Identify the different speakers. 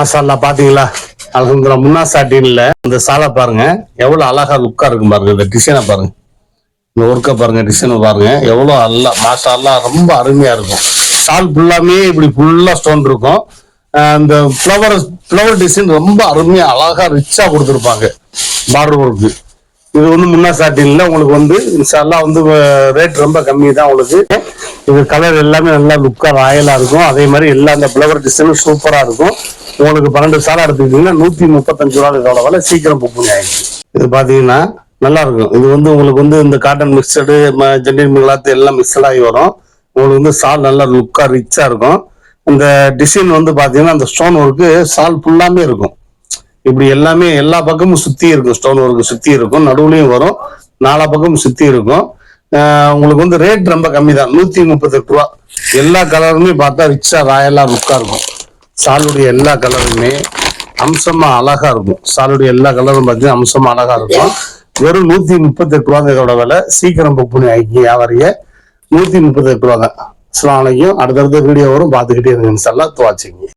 Speaker 1: மாசாலா பாத்தீங்களா? அலமதுல்லா முன்னா சாட்டின்ல இந்த சாலை பாருங்க. எவ்வளவு அழகா லுக்கா இருக்கும் பாருங்க. இந்த டிசைனை பாருங்க. இந்த ஒர்க்கை பாருங்க டிசைனை பாருங்க. எவ்வளவு அல்ல மாஷால்லா ரொம்ப அருமையா இருக்கும். சால் ஃபுல்லாமே இப்படி ஃபுல்லா ஸ்டோன் இருக்கும். அந்த இந்த ஃப்ளவர் ஃப்ளவர் டிசைன் ரொம்ப அருமையா அழகா ரிச்சா கொடுத்துருப்பாங்க. பார்டர் ஒர்க்கு இது வந்து முன்னா இல்லை உங்களுக்கு வந்து இன்ஷால்லாம் வந்து ரேட் ரொம்ப கம்மி தான் உங்களுக்கு. இது கலர் எல்லாமே நல்லா லுக்காக ராயலாக இருக்கும். அதே மாதிரி எல்லா அந்த ஃப்ளவர் டிசைனும் சூப்பராக இருக்கும். உங்களுக்கு பன்னெண்டு சாலை எடுத்துக்கிட்டீங்கன்னா நூற்றி முப்பத்தஞ்சு ரூபா இதோட விலை சீக்கிரம் புக் பண்ணி ஆயிடுச்சு இது பார்த்தீங்கன்னா நல்லா இருக்கும். இது வந்து உங்களுக்கு வந்து இந்த காட்டன் மிக்சடு ஜென்டின் மிகலாத்து எல்லாம் மிக்சட் ஆகி வரும். உங்களுக்கு வந்து சால் நல்லா லுக்காக ரிச்சாக இருக்கும். இந்த டிசைன் வந்து பார்த்தீங்கன்னா அந்த ஸ்டோன் ஒர்க்கு சால் ஃபுல்லாமே இருக்கும். இப்படி எல்லாமே எல்லா பக்கமும் சுத்தி இருக்கும். ஸ்டோன் ஒர்க் சுத்தி இருக்கும். நடுவுலையும் வரும். நாலா பக்கமும் சுத்தி இருக்கும். உங்களுக்கு வந்து ரேட் ரொம்ப கம்மி தான் நூத்தி முப்பத்தெட்டு ரூபா. எல்லா கலருமே பார்த்தா ரிச்சா ராயலா லுக்கா இருக்கும். சாலுடைய எல்லா கலருமே அம்சமா அழகா இருக்கும். சாலுடைய எல்லா கலரும் பார்த்தீங்கன்னா அம்சமா அழகா இருக்கும். வெறும் நூத்தி முப்பத்தெட்டு ரூபா இதோட விலை. சீக்கிரம் புக் பண்ணி ஆக்கி வியாபாரிய நூத்தி முப்பத்தெட்டு ரூபா தான் அஸ்லாம் வலைக்கும் அடுத்தடுத்த வீடியோ வரும். பார்த்துக்கிட்டே இருங்க. இன்ஷால்லா துவாச்சிங்க